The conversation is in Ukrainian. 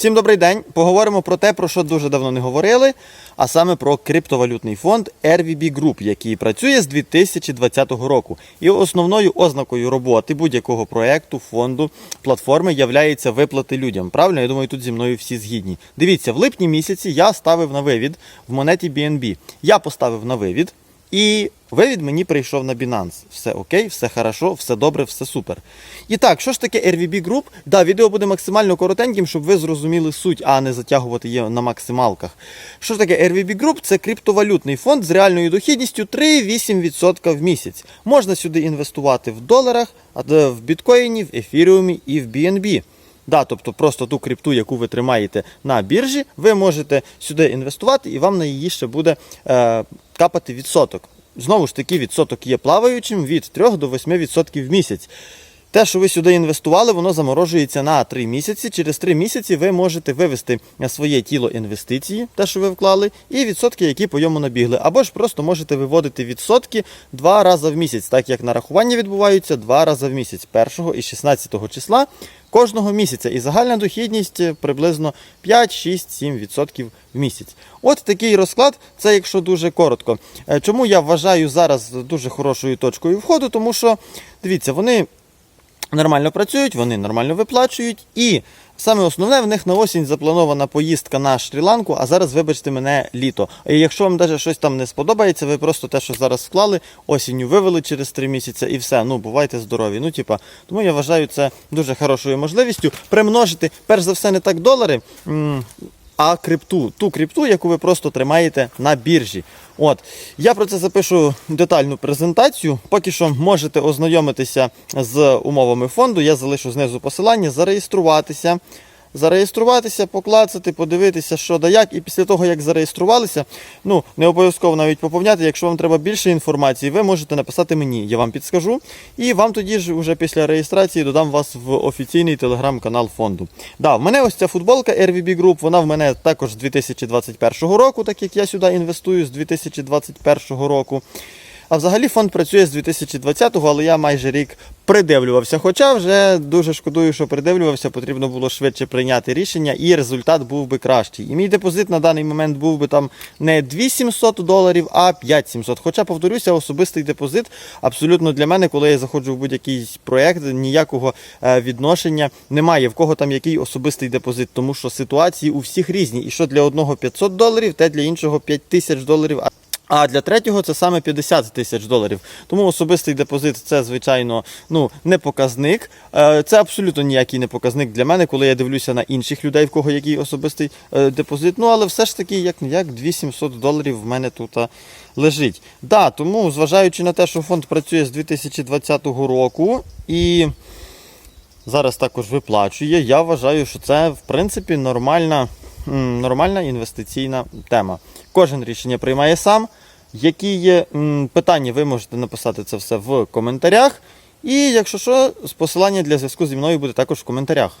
Всім добрий день. Поговоримо про те, про що дуже давно не говорили, а саме про криптовалютний фонд RVB Group, який працює з 2020 року. І основною ознакою роботи будь-якого проекту, фонду, платформи являється виплати людям. Правильно, я думаю, тут зі мною всі згідні. Дивіться, в липні місяці я ставив на вивід в монеті BNB. Я поставив на вивід. І вивід мені прийшов на Binance. Все окей, все хорошо, все добре, все супер. І так, що ж таке RVB Group? Да, відео буде максимально коротеньким, щоб ви зрозуміли суть, а не затягувати її на максималках. Що ж таке RVB Group? Це криптовалютний фонд з реальною дохідністю 3,8% в місяць. Можна сюди інвестувати в доларах, а в біткоїні, в ефіріумі і в BNB. Да, тобто просто ту крипту, яку ви тримаєте на біржі, ви можете сюди інвестувати і вам на її ще буде е, капати відсоток. Знову ж таки, відсоток є плаваючим від 3 до 8% в місяць. Те, що ви сюди інвестували, воно заморожується на 3 місяці. Через 3 місяці ви можете вивести на своє тіло інвестиції, те, що ви вклали, і відсотки, які по йому набігли. Або ж просто можете виводити відсотки два рази в місяць, так як нарахування відбуваються два рази в місяць, 1 і 16 числа кожного місяця. І загальна дохідність приблизно 5, 6, 7 відсотків в місяць. От такий розклад, це якщо дуже коротко. Е, Чому я вважаю зараз дуже хорошою точкою входу, тому що дивіться, вони нормально працюють, вони нормально виплачують. І саме основне в них на осінь запланована поїздка на Шрі-Ланку, а зараз, вибачте мене, літо. І якщо вам навіть щось там не сподобається, ви просто те, що зараз вклали, осінню вивели через три місяці і все. Ну, бувайте здорові. Ну, типа, тому я вважаю це дуже хорошою можливістю примножити, перш за все, не так долари. А крипту, ту крипту, яку ви просто тримаєте на біржі. От я про це запишу детальну презентацію. Поки що можете ознайомитися з умовами фонду. Я залишу знизу посилання, зареєструватися. Зареєструватися, поклацати, подивитися, що да як. І після того, як зареєструвалися, ну не обов'язково навіть поповняти. Якщо вам треба більше інформації, ви можете написати мені, я вам підскажу. І вам тоді ж уже після реєстрації додам вас в офіційний телеграм-канал фонду. Да, в мене ось ця футболка RVB Group, вона в мене також з 2021 року, так як я сюди інвестую з 2021 року. А взагалі фонд працює з 2020-го, але я майже рік придивлювався. Хоча вже дуже шкодую, що придивлювався, потрібно було швидше прийняти рішення, і результат був би кращий. І мій депозит на даний момент був би там не 2700 доларів, а 5700. Хоча, повторюся, особистий депозит абсолютно для мене, коли я заходжу в будь-який проєкт, ніякого е, відношення немає. В кого там який особистий депозит, тому що ситуації у всіх різні. І що для одного 500 доларів, те для іншого 5000 доларів. А для третього це саме 50 тисяч доларів. Тому особистий депозит це, звичайно, ну, не показник. Е, Це абсолютно ніякий не показник для мене, коли я дивлюся на інших людей, в кого який особистий е, депозит. Ну, але все ж таки, як як 2700 доларів в мене тут лежить. Да, тому, зважаючи на те, що фонд працює з 2020 року і зараз також виплачує, я вважаю, що це в принципі нормальна, нормальна інвестиційна тема. Кожен рішення приймає сам. Які є питання, ви можете написати це все в коментарях. І якщо що, посилання для зв'язку зі мною буде також в коментарях.